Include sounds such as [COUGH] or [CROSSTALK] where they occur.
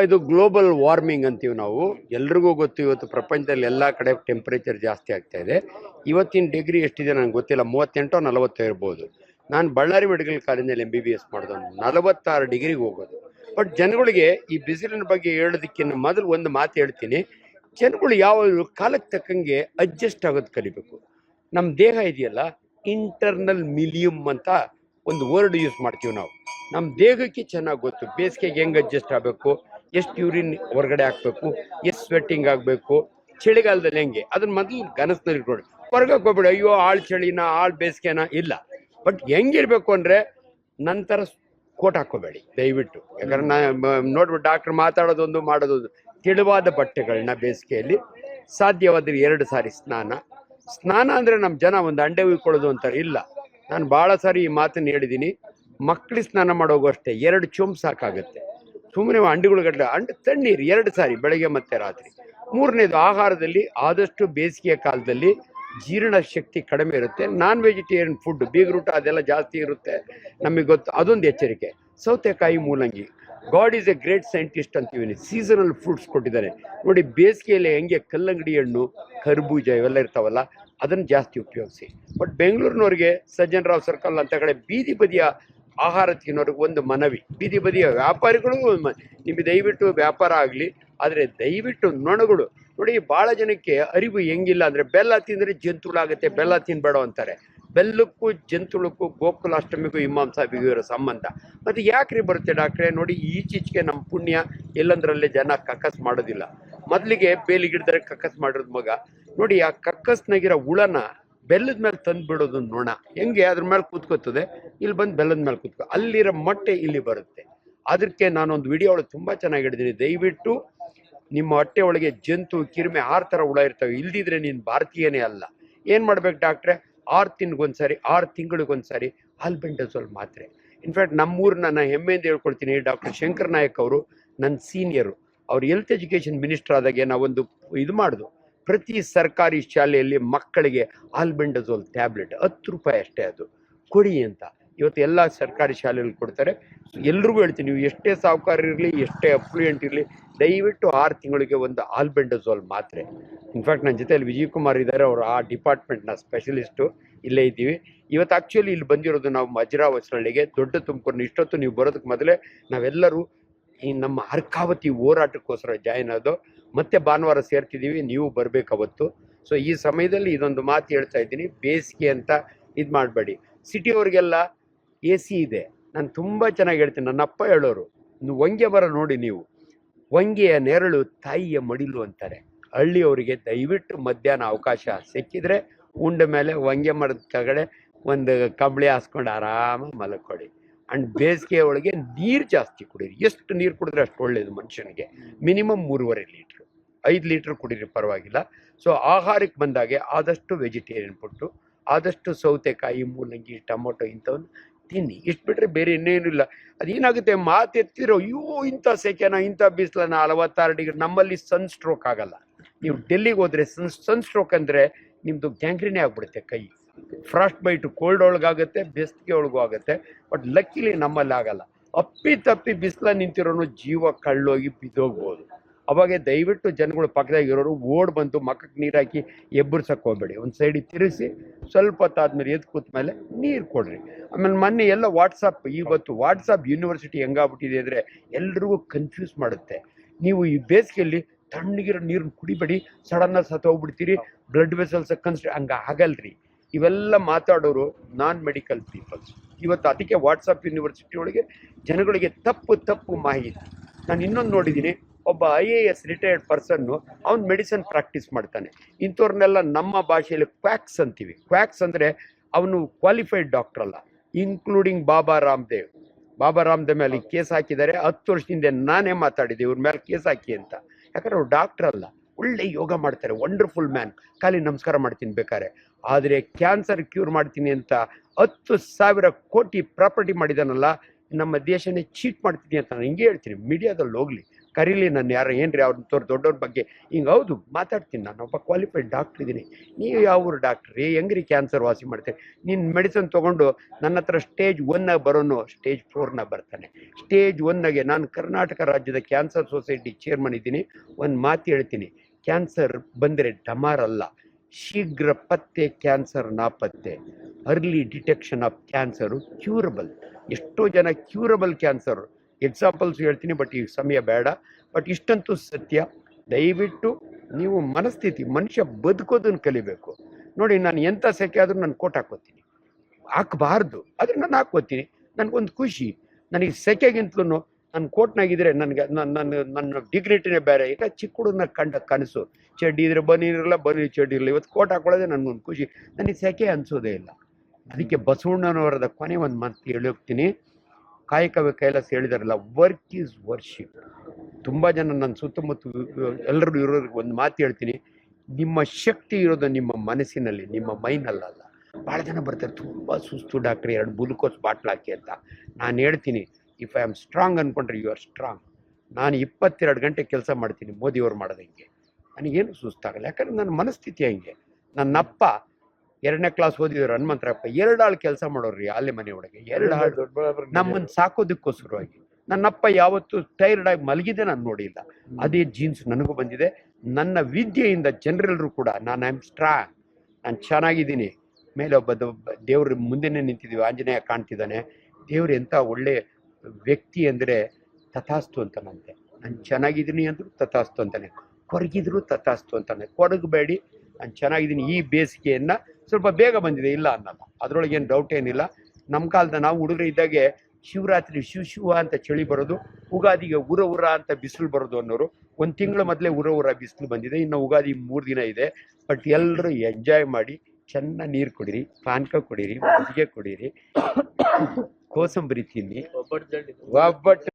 ಇದು global warming ಅಂತೀವಿ ನಾವು. ಎಲ್ರಿಗೂ ಗೊತ್ತು, ಇವತ್ತು ಪ್ರಪಂಚದಲ್ಲಿ ಎಲ್ಲ ಕಡೆ ಟೆಂಪರೇಚರ್ ಜಾಸ್ತಿ ಆಗ್ತಾ ಇದೆ. ಇವತ್ತಿನ ಡಿಗ್ರಿ ಎಷ್ಟಿದೆ ನನಗೆ ಗೊತ್ತಿಲ್ಲ, ಮೂವತ್ತೆಂಟೋ ನಲವತ್ತೋ ಇರ್ಬೋದು. ನಾನು ಬಳ್ಳಾರಿ ಮೆಡಿಕಲ್ ಕಾಲೇಜಲ್ಲಿ ಎಂ ಬಿ ಬಿ ಎಸ್ ಮಾಡಿದವನು ನಲವತ್ತಾರು ಡಿಗ್ರಿಗೆ ಹೋಗೋದು. ಬಟ್ ಜನಗಳಿಗೆ ಈ ಬಿಸಿಲಿನ ಬಗ್ಗೆ ಹೇಳೋದಕ್ಕಿಂತ ಮೊದಲು ಒಂದು ಮಾತು ಹೇಳ್ತೀನಿ. ಜನಗಳು ಯಾವ ಕಾಲಕ್ಕೆ ತಕ್ಕಂಗೆ ಅಡ್ಜಸ್ಟ್ ಆಗೋದು ಕಲಿಬೇಕು. ನಮ್ಮ ದೇಹ ಇದೆಯಲ್ಲ ಇಂಟರ್ನಲ್ ಮಿಲಿಯಮ್ ಅಂತ ಒಂದು ವರ್ಡ್ ಯೂಸ್ ಮಾಡ್ತೀವಿ ನಾವು. ನಮ್ಮ ದೇಹಕ್ಕೆ ಚೆನ್ನಾಗಿ ಗೊತ್ತು. ಬೇಸಿಗೆಗೆ ಹೆಂಗೆ ಅಡ್ಜಸ್ಟ್ ಆಗಬೇಕು? ಎಷ್ಟು ಯೂರಿನ್ ಹೊರಗಡೆ ಹಾಕ್ಬೇಕು? ಎಷ್ಟು ಸ್ವೆಟ್ಟಿಂಗ್ ಆಗಬೇಕು? ಚಳಿಗಾಲದಲ್ಲಿ ಹೆಂಗೆ? ಅದನ್ನ ಮೊದಲು ಗನಸ್ನಲ್ಲಿ ಇಟ್ಕೊಳ್ಳಿ ಹೊರಗೆ ಹೋಗ್ಬೇಡಿ. ಅಯ್ಯೋ ಆಳ್ ಚಳಿನ ಆಳ್ ಬೇಸಿಗೆನ ಇಲ್ಲ. ಬಟ್ ಹೆಂಗಿರ್ಬೇಕು ಅಂದರೆ ನಂತರ ಕೋಟ್ ಹಾಕೋಬೇಡಿ ದಯವಿಟ್ಟು. ಯಾಕಂದ್ರೆ ನಾ ನೋಡ್ಬಿಟ್ಟು ಡಾಕ್ಟರ್ ಮಾತಾಡೋದೊಂದು ಮಾಡೋದೊಂದು. ತೆಳುವಾದ ಬಟ್ಟೆಗಳನ್ನ ಬೇಸಿಗೆಯಲ್ಲಿ ಸಾಧ್ಯವಾದ್ರೆ ಎರಡು ಸಾರಿ ಸ್ನಾನ. ಸ್ನಾನ ಅಂದರೆ ನಮ್ಮ ಜನ ಒಂದು ಅಂಡೆ ಉಯ್ಕೊಳ್ಳೋದು ಅಂತಾರೆ. ಇಲ್ಲ. ನಾನು ಭಾಳ ಸಾರಿ ಈ ಮಾತನ್ನು ಹೇಳಿದ್ದೀನಿ. ಮಕ್ಕಳಿಗೆ ಸ್ನಾನ ಮಾಡೋಗು ಅಷ್ಟೇ ಎರಡು ಚೊಂಬು ಸಾಕಾಗುತ್ತೆ. ಸುಮ್ಮನೆ ಅಂಡುಗಳು ಗಡ್ಡ ಅಂಡ್ ತಣ್ಣೀರು ಎರಡು ಸಾರಿ ಬೆಳಗ್ಗೆ ಮತ್ತೆ ರಾತ್ರಿ. ಮೂರನೇದು ಆಹಾರದಲ್ಲಿ ಆದಷ್ಟು ಬೇಸಿಗೆಯ ಕಾಲದಲ್ಲಿ ಜೀರ್ಣ ಶಕ್ತಿ ಕಡಿಮೆ ಇರುತ್ತೆ. ನಾನ್ ವೆಜಿಟೇರಿಯನ್ ಫುಡ್ ಬೀಗ್ರೂಟ ಅದೆಲ್ಲ ಜಾಸ್ತಿ ಇರುತ್ತೆ. ನಮಗೆ ಗೊತ್ತು ಅದೊಂದು ಎಚ್ಚರಿಕೆ. ಸೌತೆಕಾಯಿ, ಮೂಲಂಗಿ. God is a great scientist ಅಂತೀವಿ ಸೀಸನಲ್ ಫ್ರೂಟ್ಸ್ ಕೊಟ್ಟಿದ್ದಾರೆ. ನೋಡಿ ಬೇಸಿಗೆಯಲ್ಲಿ ಹೆಂಗೆ ಕಲ್ಲಂಗಡಿ ಹಣ್ಣು, ಕರ್ಬೂಜ ಇವೆಲ್ಲ ಇರ್ತಾವಲ್ಲ ಅದನ್ನು ಜಾಸ್ತಿ ಉಪಯೋಗಿಸಿ. ಬಟ್ ಬೆಂಗಳೂರಿನವ್ರಿಗೆ ಸಜ್ಜನ್ ರಾವ್ ಸರ್ಕಲ್ ಅಂತ ಕಡೆ ಬೀದಿ ಬದಿಯ ಆಹಾರ ತಿನ್ನೋರಿಗೆ ಒಂದು ಮನವಿ. ಬೀದಿ ಬದಿಯ ವ್ಯಾಪಾರಿಗಳು ನಿಮಗೆ ದಯವಿಟ್ಟು ವ್ಯಾಪಾರ ಆಗಲಿ, ಆದರೆ ದಯವಿಟ್ಟು ನೊಣಗಳು. ನೋಡಿ ಭಾಳ ಜನಕ್ಕೆ ಅರಿವು ಹೆಂಗಿಲ್ಲ ಅಂದರೆ ಬೆಲ್ಲ ತಿಂದರೆ ಜಂತುಳಾಗುತ್ತೆ ಬೆಲ್ಲ ತಿನ್ಬೇಡ ಅಂತಾರೆ. ಬೆಲ್ಲಕ್ಕೂ ಜಂತುಳಕ್ಕೂ ಗೋಕುಲಾಷ್ಟಮಿಗೂ ಇಮಾಮ್ ಸಾಹಿಬಿಗೂ ಸಂಬಂಧ. ಮತ್ತು ಯಾಕ್ರಿ ಬರುತ್ತೆ ಡಾಕ್ಟ್ರೆ? ನೋಡಿ, ಈಚೀಚೆಗೆ ನಮ್ಮ ಪುಣ್ಯ ಎಲ್ಲಂದ್ರಲ್ಲೇ ಜನ ಕಕ್ಕಸ್ ಮಾಡೋದಿಲ್ಲ. ಮೊದಲಿಗೆ ಬೇಲಿ ಗಿಡದರೆ ಕಕ್ಕಸ್ ಮಾಡಿರೋದ್ ಮಗ. ನೋಡಿ, ಆ ಕಕ್ಕಸ್ನಾಗಿರೋ ಹುಳನ ಬೆಲ್ಲದ ಮೇಲೆ ತಂದು ಬಿಡೋದು ನೊಣ ಹೆಂಗೆ? ಅದ್ರ ಮೇಲೆ ಕೂತ್ಕೋತದೆ ಇಲ್ಲಿ ಬಂದು ಬೆಲ್ಲದ ಮೇಲೆ ಕೂತ್ಕೋ ಅಲ್ಲಿರೋ ಮೊಟ್ಟೆ ಇಲ್ಲಿ ಬರುತ್ತೆ. ಅದಕ್ಕೆ ನಾನೊಂದು ವಿಡಿಯೋ ಒಳಗೆ ತುಂಬ ಚೆನ್ನಾಗಿ ಹಿಡಿದೀನಿ ದಯವಿಟ್ಟು ನಿಮ್ಮ ಹೊಟ್ಟೆ ಒಳಗೆ ಜಂತು, ಕಿರಿಮೆ ಆರು ಥರ ಹುಳ ಇರ್ತವೆ. ಇಲ್ದಿದ್ರೆ ನೀನು ಭಾರತೀಯನೇ ಅಲ್ಲ. ಏನು ಮಾಡ್ಬೇಕು ಡಾಕ್ಟ್ರೆ? ಆರು ತಿಂಗಳಿಗೊಂದ್ಸರಿ ಆರು ತಿಂಗಳಿಗೊಂದ್ಸರಿ ಆಲ್ಬೆಂಡಸೋಲ್ ಮಾತ್ರೆ. ಇನ್ಫ್ಯಾಕ್ಟ್ ನಮ್ಮೂರನ್ನ ನಾನು ಹೆಮ್ಮೆಯಿಂದ ಹೇಳ್ಕೊಳ್ತೀನಿ ಡಾಕ್ಟರ್ ಶಂಕರ್ ನಾಯಕ್ ಅವರು, ನನ್ನ ಸೀನಿಯರು ಅವ್ರು ಹೆಲ್ತ್ ಎಜುಕೇಷನ್ ಮಿನಿಸ್ಟರ್ ಆದಾಗೆ ನಾವೊಂದು ಇದು ಮಾಡಿದ್ವು ಪ್ರತಿ ಸರ್ಕಾರಿ ಶಾಲೆಯಲ್ಲಿ ಮಕ್ಕಳಿಗೆ ಆಲ್ಬೆಂಡಜೋಲ್ ಟ್ಯಾಬ್ಲೆಟ್ ಹತ್ತು ರೂಪಾಯಿ ಅಷ್ಟೇ ಅದು. ಕೊಡಿ ಅಂತ. ಇವತ್ತು ಎಲ್ಲ ಸರ್ಕಾರಿ ಶಾಲೆಯಲ್ಲಿ ಕೊಡ್ತಾರೆ. ಎಲ್ರಿಗೂ ಹೇಳ್ತೀನಿ, ನೀವು ಎಷ್ಟೇ ಸಾಹುಕಾರ ಇರಲಿ, ಎಷ್ಟೇ ಅಪ್ಲೂಯೆಂಟ್ ಇರಲಿ, ದಯವಿಟ್ಟು ಆರು ತಿಂಗಳಿಗೆ ಒಂದು ಆಲ್ಬೆಂಡಜೋಲ್ ಮಾತ್ರೆ. ಇನ್ಫ್ಯಾಕ್ಟ್ ನನ್ನ ಜೊತೆಯಲ್ಲಿ ವಿಜಯ್ ಕುಮಾರ್ ಇದ್ದಾರೆ ಅವರು ಆ ಡಿಪಾರ್ಟ್ಮೆಂಟ್ನ ಸ್ಪೆಷಲಿಸ್ಟು ಇಲ್ಲೇ ಇದ್ದೀವಿ. ಇವತ್ತು ಆ್ಯಕ್ಚುಲಿ ಇಲ್ಲಿ ಬಂದಿರೋದು ನಾವು ಮಜ್ರಾ ಹೊಸಳ್ಳಿಗೆ, ದೊಡ್ಡ ತುಮಕೂರಿನ. ಇಷ್ಟೊತ್ತು ನೀವು ಬರೋದಕ್ಕೆ ಮೊದಲೇ ನಾವೆಲ್ಲರೂ ಈ ನಮ್ಮ ಅರ್ಕಾವತಿ ಹೋರಾಟಕ್ಕೋಸ್ಕರ ಜಾಯ್ನ್ ಆದೋ, ಮತ್ತೆ ಭಾನುವಾರ ಸೇರ್ತಿದ್ದೀವಿ ನೀವು ಬರಬೇಕು ಅವತ್ತು ಸೊ ಈ ಸಮಯದಲ್ಲಿ ಇದೊಂದು ಮಾತು ಹೇಳ್ತಾ ಇದ್ದೀನಿ, ಬೇಸಿಗೆ ಅಂತ ಇದು ಮಾಡಬೇಡಿ. ಸಿಟಿಯವ್ರಿಗೆಲ್ಲ ಎ ಸಿ ಇದೆ. ನಾನು ತುಂಬ ಚೆನ್ನಾಗಿ ಹೇಳ್ತೀನಿ ನನ್ನ ಅಪ್ಪ ಹೇಳೋರು ಹೊಂಗೆ ಬರ ನೋಡಿ ನೀವು. ಹೊಂಗೆಯ ನೆರಳು ತಾಯಿಯ ಮಡಿಲು ಅಂತಾರೆ. ಹಳ್ಳಿಯವರಿಗೆ ದಯವಿಟ್ಟು ಮಧ್ಯಾಹ್ನ ಅವಕಾಶ ಸಿಕ್ಕಿದ್ರೆ, ಉಂಡ ಮೇಲೆ ವಂಗೆ ಮರದ ಕೆಳಗಡೆ ಒಂದು ಕಂಬಳಿ ಹಾಸ್ಕೊಂಡು ಆರಾಮಾಗಿ ಮಲಕ್ಕೊಡಿ ಅಂಡ್ ಬೇಸಿಗೆ ಒಳಗೆ ನೀರು ಜಾಸ್ತಿ ಕುಡೀರಿ. ಎಷ್ಟು ನೀರು ಕುಡಿದ್ರೆ ಅಷ್ಟು ಒಳ್ಳೇದು ಮನುಷ್ಯನಿಗೆ. ಮಿನಿಮಮ್ ಮೂರುವರೆ ಲೀಟ್ರು ಐದು ಲೀಟ್ರ್ ಕುಡೀರಿ, ಪರವಾಗಿಲ್ಲ. ಸೊ ಆಹಾರಕ್ಕೆ ಬಂದಾಗೆ ಆದಷ್ಟು ವೆಜಿಟೇರಿಯನ್ ಫುಡ್ಡು ಆದಷ್ಟು ಸೌತೆಕಾಯಿ, ಮೂಲಂಗಿ, ಟೊಮೊಟೊ ಇಂಥವನ್ನು ತಿನ್ನಿ. ಇಷ್ಟು ಬಿಟ್ಟರೆ ಬೇರೆ ಇನ್ನೇನು ಇಲ್ಲ. ಅದೇನಾಗುತ್ತೆ ಮಾತೆತ್ತಿರೋ ಅಯ್ಯೋ, ಇಂಥ ಸೆಕೆನ, ಇಂಥ ಬಿಸಿಲನ ನಲವತ್ತಾರು ಡಿಗ್ರಿ, ನಮ್ಮಲ್ಲಿ ಸನ್ ಸ್ಟ್ರೋಕ್ ಆಗಲ್ಲ. ನೀವು ಡೆಲ್ಲಿಗೆ ಹೋದರೆ ಸನ್ ಸನ್ ಸ್ಟ್ರೋಕ್ ಅಂದರೆ ನಿಮ್ಮದು ಗ್ಯಾಂಗ್ರಿನೇ ಆಗ್ಬಿಡುತ್ತೆ ಕೈ. ಫ್ರಾಸ್ಟ್ ಬೈಟ್ ಕೋಲ್ಡ್ ಒಳಗಾಗುತ್ತೆ, ಬೇಸಿಗೆ ಒಳಗೂ ಆಗುತ್ತೆ ಬಟ್ ಲಕ್ಕಿಲಿ ನಮ್ಮಲ್ಲಿ ಆಗಲ್ಲ. ಅಪ್ಪಿ ತಪ್ಪಿ ಬಿಸಿಲ ನಿಂತಿರೋನು ಜೀವ ಕಳ್ಳೋಗಿ ಬಿದ್ದೋಗ್ಬೋದು ಅವಾಗೆ ದಯವಿಟ್ಟು ಜನಗಳು ಪಕ್ಕದಾಗಿರೋರು ಓಡ್ ಬಂದು ಮಕ್ಕಕ್ಕೆ ನೀರು ಹಾಕಿ ಎಬ್ಬರ್ಸಕ್ಕೆ ಹೋಗ್ಬೇಡಿ. ಒಂದು ಸೈಡಿಗೆ ತಿರುಗಿಸಿ, ಸ್ವಲ್ಪ ಹೊತ್ತಾದ್ಮೇಲೆ ಎದ್ದು ಕೂತ ಮೇಲೆ ನೀರು ಕೊಡ್ರಿ. ಆಮೇಲೆ ಮೊನ್ನೆ ಎಲ್ಲ ವಾಟ್ಸಪ್ ಇವತ್ತು ವಾಟ್ಸಪ್ ಯೂನಿವರ್ಸಿಟಿ ಹೆಂಗಾಗ್ಬಿಟ್ಟಿದೆ ಅಂದರೆ ಎಲ್ರಿಗೂ ಕನ್ಫ್ಯೂಸ್ ಮಾಡುತ್ತೆ. ನೀವು ಈ ಬೇಸಿಗೆಯಲ್ಲಿ ತಣ್ಣಗಿರೋ ನೀರನ್ನ ಕುಡಿಬೇಡಿ ಸಡನ್ನಾಗಿ ಸತ್ತೋಗ್ಬಿಡ್ತೀರಿ ಬ್ಲಡ್ ವೆಸಲ್ಸ್ ಕನ್ಸ್ಟ್ರ ಹಂಗೆ ಆಗಲ್ರಿ. ಇವೆಲ್ಲ ಮಾತಾಡೋರು ನಾನ್ ಮೆಡಿಕಲ್ ಪೀಪಲ್ಸ್. ಇವತ್ತು ಅದಕ್ಕೆ ವಾಟ್ಸಪ್ ಯೂನಿವರ್ಸಿಟಿ ಒಳಗೆ ಜನಗಳಿಗೆ ತಪ್ಪು ತಪ್ಪು ಮಾಹಿತಿ. ನಾನು ಇನ್ನೊಂದು ನೋಡಿದ್ದೀನಿ ಒಬ್ಬ I A S retired person ಅವ್ನು ಮೆಡಿಸನ್ ಪ್ರಾಕ್ಟೀಸ್ ಮಾಡ್ತಾನೆ. ಇಂಥವ್ರನ್ನೆಲ್ಲ ನಮ್ಮ ಭಾಷೆಯಲ್ಲಿ ಕ್ವ್ಯಾಕ್ಸ್ ಅಂತೀವಿ. ಕ್ವ್ಯಾಕ್ಸ್ ಅಂದರೆ ಅವನು ಕ್ವಾಲಿಫೈಡ್ ಡಾಕ್ಟರ್ ಅಲ್ಲ ಇನ್ಕ್ಲೂಡಿಂಗ್ ಬಾಬಾ ರಾಮದೇವ್. ಬಾಬಾ ರಾಮದೇವ್ ಮೇಲೆ ಕೇಸ್ ಹಾಕಿದ್ದಾರೆ. ಹತ್ತು ವರ್ಷದಿಂದ ನಾನೇ ಮಾತಾಡಿದ್ದೆ, ಇವ್ರ ಮೇಲೆ ಕೇಸ್ ಹಾಕಿ ಅಂತ. ಯಾಕಂದ್ರೆ ಅವ್ರು ಡಾಕ್ಟರ್ ಅಲ್ಲ, ಒಳ್ಳೆ ಯೋಗ ಮಾಡ್ತಾರೆ ವಂಡರ್ಫುಲ್ ಮ್ಯಾನ್ ಖಾಲಿ ನಮಸ್ಕಾರ ಮಾಡ್ತೀನಿ ಬೇಕಾರೆ ಆದರೆ ಕ್ಯಾನ್ಸರ್ ಕ್ಯೂರ್ ಮಾಡ್ತೀನಿ ಅಂತ ಹತ್ತು ಸಾವಿರ ಕೋಟಿ ಪ್ರಾಪರ್ಟಿ ಮಾಡಿದಾನಲ್ಲ, ನಮ್ಮ ದೇಶನೇ ಚೀಟ್ ಮಾಡ್ತೀನಿ ಅಂತ ನಾನು ಹಿಂಗೆ ಹೇಳ್ತೀನಿ. ಮೀಡಿಯಾದಲ್ಲಿ ಹೋಗಲಿ, ಕರೀಲಿ ನಾನು ಯಾರು ಏನು ರೀ ಅವ್ರನ್ನ ತೋರ್ ದೊಡ್ಡವ್ರ ಬಗ್ಗೆ. ಹಿಂಗೆ ಹೌದು, ಮಾತಾಡ್ತೀನಿ ನಾನು, ಒಬ್ಬ ಕ್ವಾಲಿಫೈಡ್ ಡಾಕ್ಟ್ರ್ ಇದ್ದೀನಿ. ನೀವು ಯಾವ ಡಾಕ್ಟ್ರ್ ಏ ಹೆಂಗ್ರಿ ಕ್ಯಾನ್ಸರ್ ವಾಸಿ ಮಾಡ್ತೀರಿ? ನೀನು ಮೆಡಿಸನ್ ತೊಗೊಂಡು ನನ್ನ ಹತ್ರ ಸ್ಟೇಜ್ ಒನ್ನಾಗ ಬರೋನು ಸ್ಟೇಜ್ ಫೋರ್ನಾಗ ಬರ್ತಾನೆ. ಸ್ಟೇಜ್ ಒನ್ನಾಗೆ ನಾನು ಕರ್ನಾಟಕ ರಾಜ್ಯದ ಕ್ಯಾನ್ಸರ್ ಸೊಸೈಟಿ ಚೇರ್ಮನ್ ಇದ್ದೀನಿ. ಒಂದು ಮಾತು ಹೇಳ್ತೀನಿ ಕ್ಯಾನ್ಸರ್ ಬಂದರೆ ಡಮಾರ್ ಅಲ್ಲ. ಶೀಘ್ರ ಪತ್ತೆ ಕ್ಯಾನ್ಸರ್ ನಾಪತ್ತೆ. Early detection of cancer curable. ಎಷ್ಟೋ ಜನ ಕ್ಯೂರಬಲ್ ಕ್ಯಾನ್ಸರ್. ಎಕ್ಸಾಂಪಲ್ಸ್ ಹೇಳ್ತೀನಿ, ಬಟ್ ಈ ಸಮಯ ಬೇಡ. ಬಟ್ ಇಷ್ಟಂತೂ ಸತ್ಯ. ದಯವಿಟ್ಟು ನೀವು ಮನಸ್ಥಿತಿ, ಮನುಷ್ಯ ಬದುಕೋದನ್ನು ಕಲಿಬೇಕು. ನೋಡಿ, ನಾನು ಎಂಥ ಸೆಕೆ ಆದರೂ ನಾನು ಕೋಟ್ ಹಾಕೋತೀನಿ ಹಾಕಬಾರ್ದು. ಆದರೆ ನಾನು ಹಾಕೋತೀನಿ ನನಗೊಂದು ಖುಷಿ. ನನಗೆ ಸೆಕೆಗಿಂತಲೂ ನಾನು ಕೋಟ್ನಾಗಿದ್ರೆ ನನಗೆ ನನ್ನ ನನ್ನ ನನ್ನ ಡಿಗ್ನಿಟಿನೇ ಬೇರೆ. ಈಗ ಚಿಕ್ಕ ಹುಡುಗನ ಕಂಡ ಕನಸು. ಚಡ್ಡಿ ಇದ್ರೆ ಬನ್ನಿ ಇರಲ್ಲ, ಬನ್ನಿ ಚಡ್ಡಿ ಇರಲ್ಲ. ಇವತ್ತು ಕೋಟ್ ಹಾಕೊಳ್ಳೋದೇ ನನಗೊಂದು ಖುಷಿ. ನನಗೆ ಸೆಕೆ ಅನಿಸೋದೇ ಇಲ್ಲ. ಅದಕ್ಕೆ ಬಸವಣ್ಣನವರದ ಕೊನೆ ಒಂದು ಮಾತು ಹೇಳಿ ಹೋಗ್ತೀನಿ. ಕೈಲಾಸ ಹೇಳಿದಾರಲ್ಲ ವರ್ಕ್ ಈಸ್ ವರ್ಷಿಪ್ ತುಂಬ ಜನ ನನ್ನ ಸುತ್ತಮುತ್ತ ಎಲ್ಲರೂ ಇರೋರಿಗೆ ಒಂದು ಮಾತು ಹೇಳ್ತೀನಿ. ನಿಮ್ಮ ಶಕ್ತಿ ಇರೋದು ನಿಮ್ಮ ಮನಸ್ಸಿನಲ್ಲಿ, ನಿಮ್ಮ ಮೈನಲ್ಲಲ್ಲ ಭಾಳ ಜನ ಬರ್ತಾರೆ, ತುಂಬ ಸುಸ್ತು ಡಾಕ್ಟ್ರಿ, ಎರಡು ಗ್ಲುಕೋಸ್ ಬಾಟ್ಲ್ ಹಾಕಿ ಅಂತ. ನಾನು ಹೇಳ್ತೀನಿ ಇಫ್ ಐ ಆಮ್ ಸ್ಟ್ರಾಂಗ್ ಅಂದ್ಕೊಂಡ್ರೆ ಯು ಆರ್ ಸ್ಟ್ರಾಂಗ್ ನಾನು ಇಪ್ಪತ್ತೆರಡು ಗಂಟೆ ಕೆಲಸ ಮಾಡ್ತೀನಿ ಮೋದಿಯವ್ರು ಮಾಡೋದಂಗೆ ನನಗೇನು ಸುಸ್ತಾಗಲ್ಲ ಯಾಕಂದ್ರೆ ನನ್ನ ಮನಸ್ಥಿತಿ ಹಂಗೆ. ನನ್ನ ಅಪ್ಪ ಎರಡನೇ ಕ್ಲಾಸ್ ಓದಿದ್ರು ಹನುಮಂತರಪ್ಪ ಎರಡು ಆಳು ಕೆಲಸ ಮಾಡೋರ್ರಿ ಅಲ್ಲಿ ಮನೆ ಒಳಗೆ ಎರಡು ಆಳು ದೊಡ್ಡಬಳ್ಳಾಪುರ ನಮ್ಮನ್ನು ಸಾಕೋದಕ್ಕೋಸ್ಕರವಾಗಿ ನನ್ನಪ್ಪ ಯಾವತ್ತೂ ಟೈರ್ಡ್ ಆಗಿ ಮಲಗಿದೆ ನಾನು ನೋಡಿಲ್ಲ. ಅದೇ ಜೀನ್ಸ್ ನನಗೂ ಬಂದಿದೆ. ನನ್ನ ವಿದ್ಯೆಯಿಂದ ಜನರೆಲ್ಲರೂ ಕೂಡ ನಾನು ಐ ಆಮ್ ಸ್ಟ್ರಾಂಗ್ ನಾನು ಚೆನ್ನಾಗಿದ್ದೀನಿ. ಮೇಲೆ ಒಬ್ಬ ದೇವ್ರ ಮುಂದೆನೇ ನಿಂತಿದ್ದೀವಿ. ಆಂಜನೇಯ ಕಾಣ್ತಿದ್ದಾನೆ. ದೇವ್ರು ಎಂಥ ಒಳ್ಳೆ ವ್ಯಕ್ತಿ ಅಂದರೆ ತಥಾಸ್ತು ಅಂತಾನಂತೆ. ನಾನು ಚೆನ್ನಾಗಿದ್ದೀನಿ ಅಂದ್ರು ತಥಾಸ್ತು ಅಂತಾನೆ. ಕೊರಗಿದ್ರು ತಥಾಸ್ತು ಅಂತಾನೆ. ಕೊಡಗಬೇಡಿ, ನಾನು ಚೆನ್ನಾಗಿದ್ದೀನಿ ಈ ಬೇಸಿಗೆಯನ್ನ ಸ್ವಲ್ಪ ಬೇಗ ಬಂದಿದೆ, ಇಲ್ಲ ಅನ್ನಲ್ಲ. ಅದ್ರೊಳಗೆ ಏನು ಡೌಟ್ ಏನಿಲ್ಲ. ನಮ್ಮ ಕಾಲದ ನಾವು ಹುಡುಗರು ಇದ್ದಾಗೆ ಶಿವರಾತ್ರಿ ಶಿವ ಶಿವ ಅಂತ ಚಳಿ ಬರೋದು, ಉಗಾದಿಗೆ ಉರ ಉರ ಅಂತ ಬಿಸಿಲು ಬರೋದು ಅನ್ನೋರು, ಒಂದು ತಿಂಗಳ ಮೊದಲೇ ಉರ ಉರ ಬಿಸಿಲು ಬಂದಿದೆ, ಇನ್ನು ಉಗಾದಿ ಮೂರು ದಿನ ಇದೆ. ಬಟ್ ಎಲ್ಲರೂ ಎಂಜಾಯ್ ಮಾಡಿ ಚೆನ್ನಾಗಿ ನೀರು ಕುಡೀರಿ ಪಾನಕ ಕುಡೀರಿ ಮಜ್ಜಿಗೆ ಕುಡೀರಿ [COUGHS] ಕೋಸಂಬರಿ ತಿನ್ನಿ. ಒಬ್ಬಟ್ಟು